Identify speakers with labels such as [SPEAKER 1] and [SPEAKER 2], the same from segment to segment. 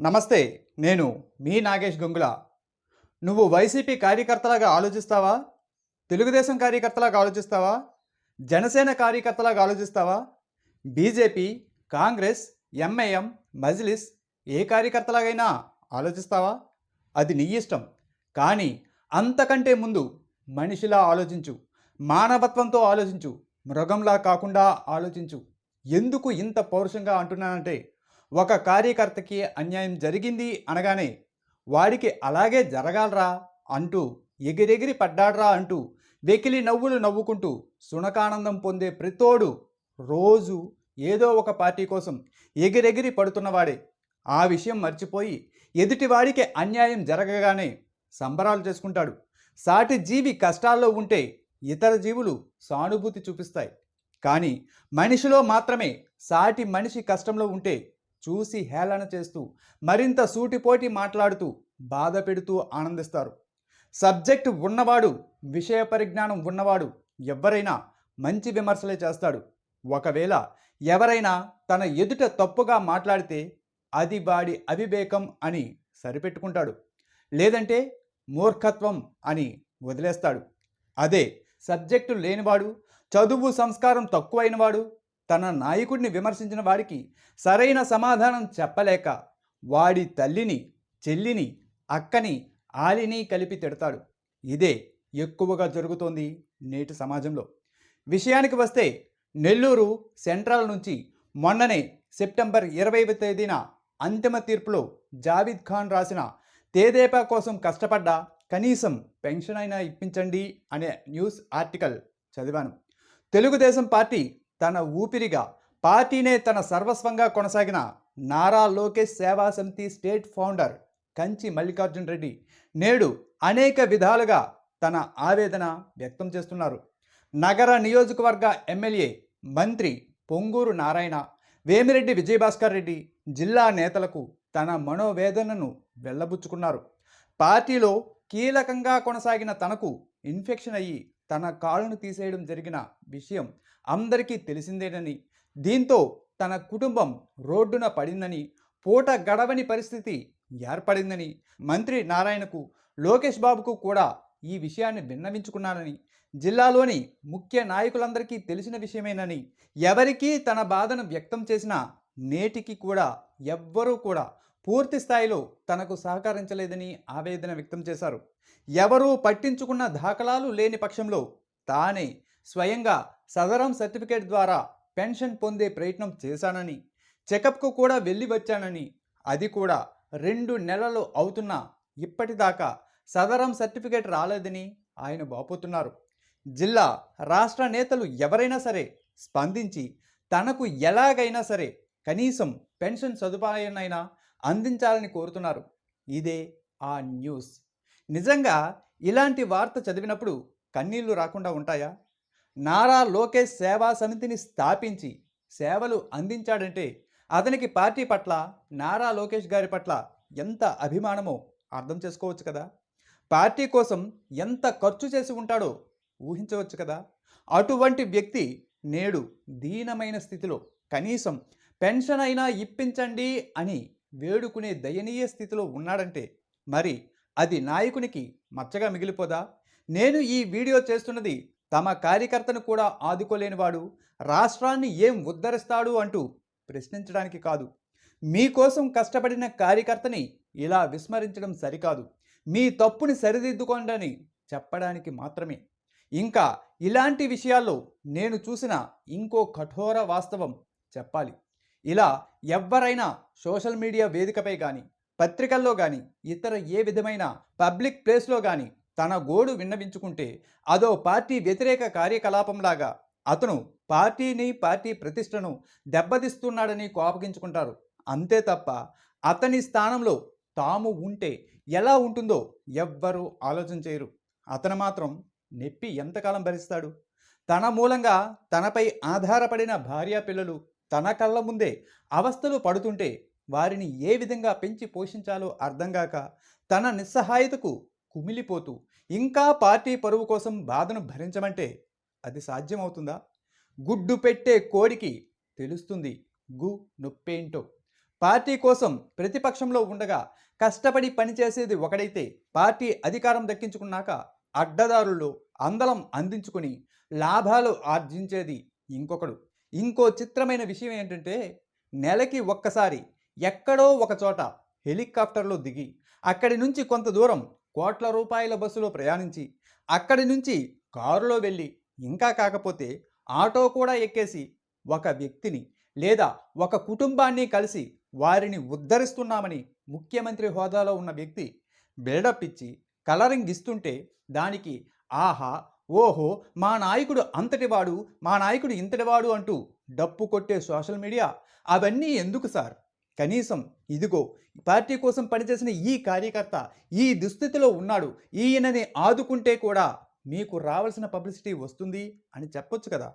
[SPEAKER 1] నమస్తే నేను మీ నాగేష్ గంగుల. నువ్వు వైసీపీ కార్యకర్తలాగా ఆలోచిస్తావా? తెలుగుదేశం కార్యకర్తలాగా ఆలోచిస్తావా? జనసేన కార్యకర్తలాగా ఆలోచిస్తావా? బీజేపీ కాంగ్రెస్ ఎంఐఎం మజ్లిస్ ఏ కార్యకర్తలాగైనా ఆలోచిస్తావా? అది నీ ఇష్టం. కానీ అంతకంటే ముందు మనిషిలా ఆలోచించు. మానవత్వంతో ఆలోచించు. మృగంలా కాకుండా ఆలోచించు. ఎందుకు ఇంత పౌరుషంగా అంటున్నానంటే ఒక కార్యకర్తకి అన్యాయం జరిగింది అనగానే వాడికి అలాగే జరగాలరా అంటూ ఎగిరెగిరి పడ్డాడ్రా అంటూ వెకిలి నవ్వులు నవ్వుకుంటూ సునకానందం పొందే ప్రతోడు రోజు ఏదో ఒక పార్టీ కోసం ఎగిరెగిరి పడుతున్నవాడే. ఆ విషయం మర్చిపోయి ఎదుటివాడికి అన్యాయం జరగగానే సంబరాలు చేసుకుంటాడు. సాటి జీవి కష్టాల్లో ఉంటే ఇతర జీవులు సానుభూతి చూపిస్తాయి. కానీ మనిషిలో మాత్రమే సాటి మనిషి కష్టంలో ఉంటే చూసి హేళన చేస్తూ మరింత సూటిపోటి మాట్లాడుతూ బాధ పెడుతూ ఆనందిస్తారు. సబ్జెక్టు ఉన్నవాడు విషయ పరిజ్ఞానం ఉన్నవాడు ఎవరైనా మంచి విమర్శలే చేస్తాడు. ఒకవేళ ఎవరైనా తన ఎదుట తప్పుగా మాట్లాడితే అది వాడి అవివేకం అని సరిపెట్టుకుంటాడు. లేదంటే మూర్ఖత్వం అని వదిలేస్తాడు. అదే సబ్జెక్టు లేనివాడు చదువు సంస్కారం తక్కువైనవాడు తన నాయకుడిని విమర్శించిన వాడికి సరైన సమాధానం చెప్పలేక వాడి తల్లిని చెల్లిని అక్కని ఆలిని కలిపి తిడతాడు. ఇదే ఎక్కువగా జరుగుతోంది నేటి సమాజంలో. విషయానికి వస్తే నెల్లూరు సెంట్రల్ నుంచి మొన్ననే సెప్టెంబర్ ఇరవైవ తేదీన అంతిమ తీర్పులో జావీద్ ఖాన్ రాసిన తేదేపా కోసం కష్టపడ్డా కనీసం పెన్షన్ అయినా ఇప్పించండి అనే న్యూస్ ఆర్టికల్ చదివాను. తెలుగుదేశం పార్టీ తన ఊపిరిగా పార్టీనే తన సర్వస్వంగా కొనసాగిన నారా లోకేష్ సేవా సమితి స్టేట్ ఫౌండర్ కంచి మల్లికార్జున్ రెడ్డి నేడు అనేక విధాలుగా తన ఆవేదన వ్యక్తం చేస్తున్నారు. నగర నియోజకవర్గ ఎమ్మెల్యే మంత్రి పొంగూరు నారాయణ వేమిరెడ్డి విజయభాస్కర్ రెడ్డి జిల్లా నేతలకు తన మనోవేదనను వెళ్ళబుచ్చుకున్నారు పార్టీలో కీలకంగా కొనసాగిన తనకు ఇన్ఫెక్షన్ అయ్యి తన కాళ్ళను తీసేయడం జరిగిన విషయం అందరికీ తెలిసిందేనని. దీంతో తన కుటుంబం రోడ్డున పడిందని పూట గడవని పరిస్థితి ఏర్పడిందని మంత్రి నారాయణకు లోకేష్ బాబుకు కూడా ఈ విషయాన్ని విన్నవించుకున్నానని జిల్లాలోని ముఖ్య నాయకులందరికీ తెలిసిన విషయమేనని ఎవరికీ తన బాధను వ్యక్తం చేసిన నేటికి కూడా ఎవ్వరూ కూడా పూర్తి స్థాయిలో తనకు సహకరించలేదని ఆవేదన వ్యక్తం చేశారు. ఎవరూ పట్టించుకున్న దాఖలాలు లేని పక్షంలో తానే స్వయంగా సదరం సర్టిఫికేట్ ద్వారా పెన్షన్ పొందే ప్రయత్నం చేశానని చెకప్కు కూడా వెళ్ళి వచ్చానని అది కూడా రెండు నెలలు అవుతున్నా ఇప్పటిదాకా సదరం సర్టిఫికేట్ రాలేదని ఆయన బాపుతున్నారు జిల్లా రాష్ట్ర నేతలు ఎవరైనా సరే స్పందించి తనకు ఎలాగైనా సరే కనీసం పెన్షన్ సదుపాయాన్నైనా అందించాలని కోరుతున్నారు. ఇదే ఆ న్యూస్. నిజంగా ఇలాంటి వార్త చదివినప్పుడు కన్నీళ్ళు రాకుండా ఉంటాయా? నారా లోకేష్ సేవా సమితిని స్థాపించి సేవలు అందించాడంటే అతనికి పార్టీ పట్ల నారా లోకేష్ గారి పట్ల ఎంత అభిమానమో అర్థం చేసుకోవచ్చు కదా? పార్టీ కోసం ఎంత ఖర్చు చేసి ఉంటాడో ఊహించవచ్చు కదా? అటువంటి వ్యక్తి నేడు దీనమైన స్థితిలో కనీసం పెన్షన్ అయినా ఇప్పించండి అని వేడుకునే దయనీయ స్థితిలో ఉన్నాడంటే మరి అది నాయకునికి మచ్చగా మిగిలిపోదా? నేను ఈ వీడియో చేస్తున్నది తమ కార్యకర్తను కూడా ఆదుకోలేనివాడు రాష్ట్రాన్ని ఏం ఉద్ధరిస్తాడు అంటూ ప్రశ్నించడానికి కాదు. మీకోసం కష్టపడిన కార్యకర్తని ఇలా విస్మరించడం సరికాదు. మీ తప్పుని సరిదిద్దుకోండి చెప్పడానికి మాత్రమే. ఇంకా ఇలాంటి విషయాల్లో నేను చూసిన ఇంకో కఠోర వాస్తవం చెప్పాలి. ఇలా ఎవ్వరైనా సోషల్ మీడియా వేదికపై కానీ పత్రికల్లో కానీ ఇతర ఏ విధమైన పబ్లిక్ ప్లేస్లో కానీ తన గోడు విన్నవించుకుంటే అదో పార్టీ వ్యతిరేక కార్యకలాపంలాగా అతను పార్టీని పార్టీ ప్రతిష్టను దెబ్బతీస్తున్నాడని కోపగించుకుంటారు. అంతే తప్ప అతని స్థానంలో తాము ఉంటే ఎలా ఉంటుందో ఎవ్వరూ ఆలోచన చేయరు. అతను మాత్రం నెప్పి ఎంతకాలం భరిస్తాడు? తన మూలంగా తనపై ఆధారపడిన భార్యా పిల్లలు తన కళ్ళ ముందే అవస్థలు పడుతుంటే వారిని ఏ విధంగా పెంచి పోషించాలో అర్థం కాక తన నిస్సహాయతకు కుమిలిపోతూ ఇంకా పార్టీ పరువు కోసం బాధను భరించమంటే అది సాధ్యమవుతుందా? గుడ్డు పెట్టే కోడికి తెలుస్తుంది గు నొప్పేంటో. పార్టీ కోసం ప్రతిపక్షంలో ఉండగా కష్టపడి పనిచేసేది ఒకడైతే పార్టీ అధికారం దక్కించుకున్నాక అడ్డదారుల్లో అందలం అందించుకుని లాభాలు ఆర్జించేది ఇంకొకడు. ఇంకో చిత్రమైన విషయం ఏంటంటే నెలకి ఒక్కసారి ఎక్కడో ఒక చోట హెలికాప్టర్లో దిగి అక్కడి నుంచి కొంత దూరం కోట్ల రూపాయల బస్సులో ప్రయాణించి అక్కడి నుంచి కారులో వెళ్ళి ఇంకా కాకపోతే ఆటో కూడా ఎక్కేసి ఒక వ్యక్తిని లేదా ఒక కుటుంబాన్ని కలిసి వారిని ఉద్ధరిస్తున్నామని ముఖ్యమంత్రి హోదాలో ఉన్న వ్యక్తి బిల్డప్ ఇచ్చి కలరింగ్ ఇస్తుంటే దానికి ఆహా ఓహో మా నాయకుడు అంతటివాడు మా నాయకుడు ఇంతటివాడు అంటూ డప్పు కొట్టే సోషల్ మీడియా అవన్నీ ఎందుకు సార్? కనీసం ఇదిగో పార్టీ కోసం పనిచేసిన ఈ కార్యకర్త ఈ దుస్థితిలో ఉన్నాడు. ఈయనని ఆదుకుంటే కూడా మీకు రావాల్సిన పబ్లిసిటీ వస్తుంది అని చెప్పొచ్చు కదా.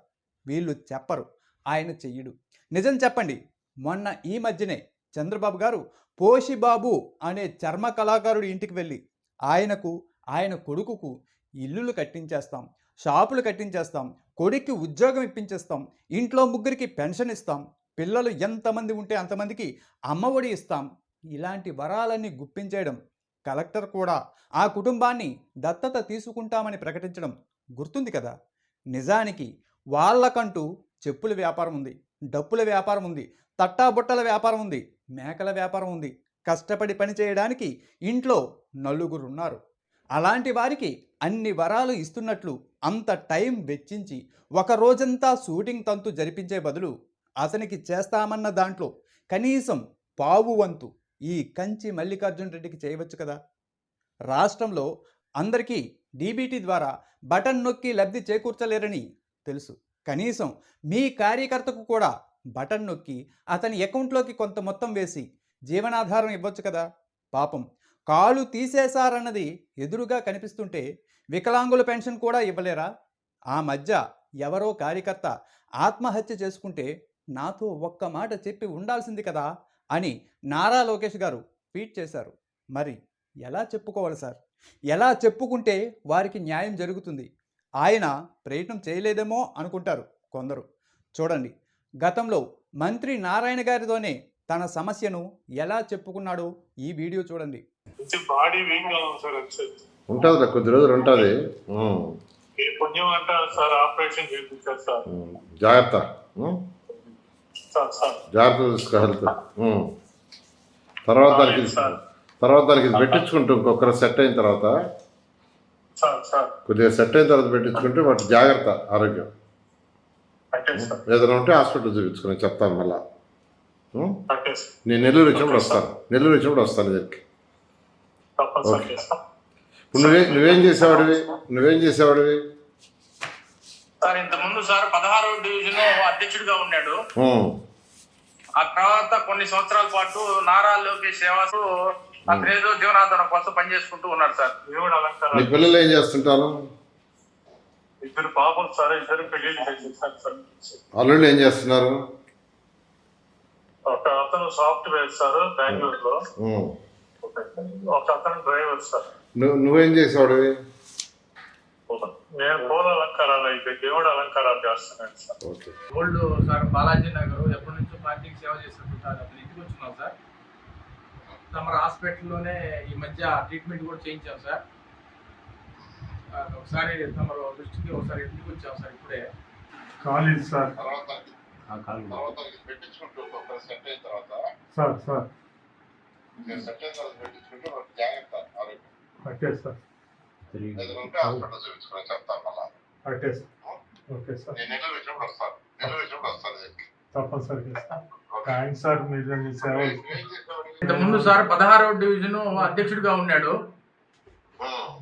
[SPEAKER 1] వీళ్ళు చెప్పరు. ఆయన చెయ్యడు. నిజం చెప్పండి. మొన్న ఈ మధ్యనే చంద్రబాబు గారు పోషిబాబు అనే చర్మ కళాకారుడి ఇంటికి వెళ్ళి ఆయనకు ఆయన కొడుకుకు ఇల్లులు కట్టించేస్తాం షాపులు కట్టించేస్తాం కొడుక్కి ఉద్యోగం ఇప్పించేస్తాం ఇంట్లో ముగ్గురికి పెన్షన్ ఇస్తాం పిల్లలు ఎంతమంది ఉంటే అంతమందికి అమ్మఒడి ఇస్తాం. ఇలాంటి వరాలన్నీ గుప్పించేయడం కలెక్టర్ కూడా ఆ కుటుంబాన్ని దత్తత తీసుకుంటామని ప్రకటించడం గుర్తుంది కదా! నిజానికి వాళ్ళకంటూ చెప్పుల వ్యాపారం ఉంది డప్పుల వ్యాపారం ఉంది తట్టాబుట్టల వ్యాపారం ఉంది మేకల వ్యాపారం ఉంది. కష్టపడి పని చేయడానికి ఇంట్లో నలుగురు ఉన్నారు అలాంటి వారికి అన్ని వరాలు ఇస్తున్నట్లు అంత టైం వెచ్చించి ఒక రోజంతా షూటింగ్ తంతు జరిపించే బదులు అతనికి చేస్తామన్న దాంట్లో కనీసం పావు వంతు ఈ కంచి మల్లికార్జున్ రెడ్డికి చేయవచ్చు కదా? రాష్ట్రంలో అందరికీ డీబీటీ ద్వారా బటన్ నొక్కి లబ్ధి చేకూర్చలేరని తెలుసు. కనీసం మీ కార్యకర్తకు కూడా బటన్ నొక్కి అతని అకౌంట్లోకి కొంత మొత్తం వేసి జీవనాధారం ఇవ్వచ్చు కదా? పాపం కాలు తీసేశారన్నది ఎదురుగా కనిపిస్తుంటే వికలాంగుల పెన్షన్ కూడా ఇవ్వలేరా? ఆ మధ్య ఎవరో కార్యకర్త ఆత్మహత్య చేసుకుంటే నాతో ఒక్క మాట చెప్పి ఉండాల్సింది కదా అని నారా లోకేష్ గారు ట్వీట్ చేశారు. మరి ఎలా చెప్పుకోవాలి సార్? ఎలా చెప్పుకుంటే వారికి న్యాయం జరుగుతుంది? ఆయన ప్రయత్నం చేయలేదేమో అనుకుంటారు కొందరు. చూడండి గతంలో మంత్రి నారాయణ గారితోనే తన సమస్యను ఎలా చెప్పుకున్నాడో ఈ వీడియో చూడండి.
[SPEAKER 2] ఉంటుంది కొద్ది రోజులు ఉంటుంది.
[SPEAKER 3] ఈ పుణ్యం అంటారు సార్ ఆపరేషన్ చేయించారు సార్.
[SPEAKER 2] జాగ్రత్త. జాగ్రత్త చూసుకో హెల్త్. తర్వాత దానికి. తర్వాత దానికి ఇది పెట్టించుకుంటూ ఇంకొకరు సెట్ అయిన తర్వాత కొద్దిగా సెట్ అయిన తర్వాత పెట్టించుకుంటే వాటి జాగ్రత్త ఆరోగ్యం. ఏదైనా ఉంటే హాస్పిటల్ చూపించుకుని చెప్తాను మళ్ళా. నేను నెల్లూరు వచ్చినప్పుడు వస్తాను. నెల్లూరు వచ్చినప్పుడు వస్తాను దగ్గరికి
[SPEAKER 3] చేస్తాం.
[SPEAKER 2] ఇప్పుడు నువ్వే నువ్వేం చేసేవాడివి? నువ్వేం చేసేవాడివి?
[SPEAKER 4] సార్ ఇంత ముందు సార్ పదహారో డివిజన్ అధ్యక్షుడిగా ఉన్నాడు. ఆ తర్వాత కొన్ని సంవత్సరాల పాటు నారా లోకేష్ సేవాసు అతనేదో జీవనాధారం కోసం పనిచేసుకుంటూ ఉన్నాడు సార్.
[SPEAKER 3] దేవుడు
[SPEAKER 2] పిల్లలు ఏం చేస్తుంటారు?
[SPEAKER 3] ఇద్దరు పాపం సార్ ఇద్దరు చేసేసారు సార్.
[SPEAKER 2] అల్లుళ్ళు ఏం చేస్తున్నారు?
[SPEAKER 3] ఒక అతను సాఫ్ట్వేర్ సార్ బెంగళూరు లో
[SPEAKER 2] ఉమ్.
[SPEAKER 3] ఒక అతను డ్రైవర్ సార్.
[SPEAKER 2] నువ్వు నువ్వేం చేసేవాడివి?
[SPEAKER 3] నేను పూల అలంకారాలు అయితే దేవుడు అలంకారాలు చేస్తున్నాను sir.
[SPEAKER 2] Okay.
[SPEAKER 5] Old sir Balaji Nagar ఎప్పటి నుంచో పార్టీకి సేవ చేస్తుంటారు అతను ఇంటికి వచ్చినాం సార్. తమరు హాస్పిటల్లోనే ఈ మధ్య ట్రీట్మెంట్ కూడా చేయించాం సార్. ఒకసారి తమరు దృష్టికి ఒకసారి ఇంటికి వచ్చాం సార్ ఇప్పుడే?
[SPEAKER 3] College sir.
[SPEAKER 2] తర్వాత తర్వాత పెట్టించుకుంటూ ఒక సెట్ అయిన తర్వాత
[SPEAKER 3] సార్ సార్.
[SPEAKER 2] సెట్ అయిన తర్వాత పెట్టించుకుంటే జాగ్రత్త. ఆరోగ్యం.
[SPEAKER 3] అట్టే సార్.
[SPEAKER 2] ఏదైనా ఉంటే హాస్పిటల్ చూపించుకుని చెప్తాను మళ్ళా.
[SPEAKER 3] అట్టే సార్ ఓకే సార్
[SPEAKER 2] నేను నెల్లూరు వచ్చినప్పుడు వస్తాను. నెల్లూరు వచ్చినప్పుడు వస్తాను దగ్గరికి
[SPEAKER 3] తప్పనిసరి థ్యాంక్స్ సార్ మీరు మీ సేవలు
[SPEAKER 2] నువ్వేం చేసేవాడివి?
[SPEAKER 5] ఇంత ముందు సార్ పదహారో డివిజన్ అధ్యక్షుడిగా ఉన్నాడు.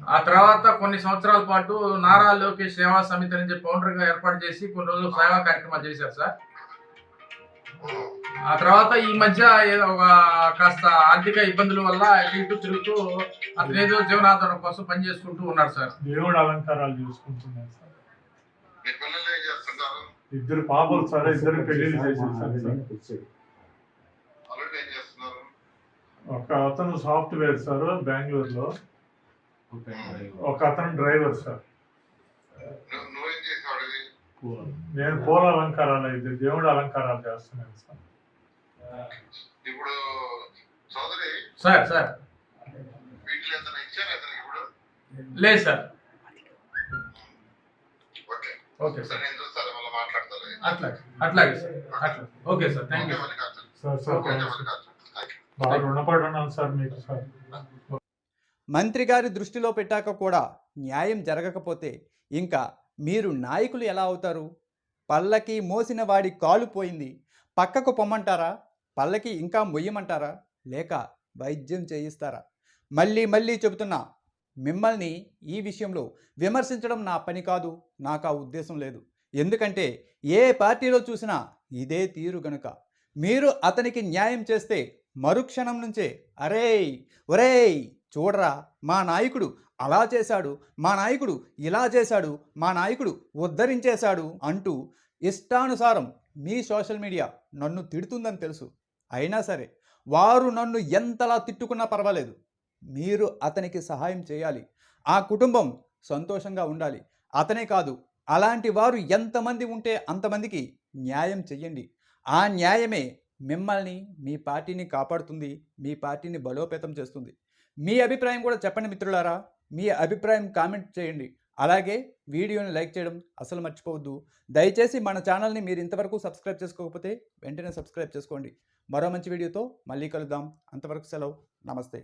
[SPEAKER 5] ఆ. తర్వాత కొన్ని సంవత్సరాల పాటు నారా లోకేష్ సేవా సమితి అని చెప్పి గా ఏర్పాటు చేసి కొన్ని రోజులు సేవా కార్యక్రమాలు చేశారు సార్. ఆ తర్వాత ఈ మధ్య ఏదో ఒక కాస్త ఆర్థిక ఇబ్బందుల వల్ల ఇటు తిరుగుతూ అతనేదో జీవనాధారం కోసం పనిచేసుకుంటూ ఉన్నాడు సార్.
[SPEAKER 3] దేవుడు అలంకారాలు చూసుకుంటున్నాను సార్. ఇద్దరు పాపలు సార్ ఇద్దరు
[SPEAKER 2] చేస్తున్నారు?
[SPEAKER 3] ఒక అతను సాఫ్ట్వేర్ సార్ బెంగళూరులో. ఒక అతను డ్రైవర్ సార్. నేను పూల అలంకారాలు అయితే దేవుడు అలంకారాలు చేస్తున్నాను సార్.
[SPEAKER 2] ఇప్పుడు సోదరి
[SPEAKER 5] సార్ సార్.
[SPEAKER 2] వీటిలో ఏదైనా ఇచ్చారు అతనికి ఇప్పుడు?
[SPEAKER 5] లేదు సార్.
[SPEAKER 2] ఓకే.
[SPEAKER 5] ఓకే
[SPEAKER 2] సరే.
[SPEAKER 5] సార్
[SPEAKER 2] నేను చూస్తాను మళ్ళీ మాట్లాడతాను.
[SPEAKER 5] అట్లా అట్లాగే సార్. అట్లా okay sir. Thank
[SPEAKER 2] okay
[SPEAKER 5] you
[SPEAKER 2] Mallikarjun.
[SPEAKER 6] Sir sir.
[SPEAKER 2] Okay
[SPEAKER 6] thanks.
[SPEAKER 2] Mallikarjun. Thank you.
[SPEAKER 6] బాగా రుణపడి ఉన్నాను సార్ మీకు సార్.
[SPEAKER 1] మంత్రి గారి దృష్టిలో పెట్టాక కూడా న్యాయం జరగకపోతే ఇంకా మీరు నాయకులు ఎలా అవుతారు? పల్లకి మోసిన వాడి కాలు పోయింది. పక్కకు పొమ్మంటారా? పల్లకి ఇంకా మొయ్యమంటారా? లేక వైద్యం చేయిస్తారా? మళ్ళీ మళ్ళీ చెబుతున్నా మిమ్మల్ని ఈ విషయంలో విమర్శించడం నా పని కాదు నాకు ఆ ఉద్దేశం లేదు. ఎందుకంటే ఏ పార్టీలో చూసినా ఇదే తీరు గనుక. మీరు అతనికి న్యాయం చేస్తే మరుక్షణం నుంచే అరేయ్ ఒరేయ్ చూడరా మా నాయకుడు అలా చేశాడు మా నాయకుడు ఇలా చేశాడు మా నాయకుడు ఉద్ధరించేశాడు అంటూ ఇష్టానుసారం మీ సోషల్ మీడియా నన్ను తిడుతుందని తెలుసు. అయినా సరే వారు నన్ను ఎంతలా తిట్టుకున్నా పర్వాలేదు. మీరు అతనికి సహాయం చేయాలి. ఆ కుటుంబం సంతోషంగా ఉండాలి. అతనే కాదు అలాంటి వారు ఎంతమంది ఉంటే అంతమందికి న్యాయం చెయ్యండి. ఆ న్యాయమే మిమ్మల్ని మీ పార్టీని కాపాడుతుంది మీ పార్టీని బలోపేతం చేస్తుంది. మీ అభిప్రాయం కూడా చెప్పండి మిత్రులారా. మీ అభిప్రాయం కామెంట్ చేయండి. అలాగే వీడియోని లైక్ చేయడం అసలు మర్చిపోవద్దు. దయచేసి మన ఛానల్ని మీరు ఇంతవరకు సబ్స్క్రైబ్ చేసుకోకపోతే వెంటనే సబ్స్క్రైబ్ చేసుకోండి. మరో మంచి వీడియోతో మళ్ళీ కలుద్దాం. అంతవరకు సెలవు. నమస్తే.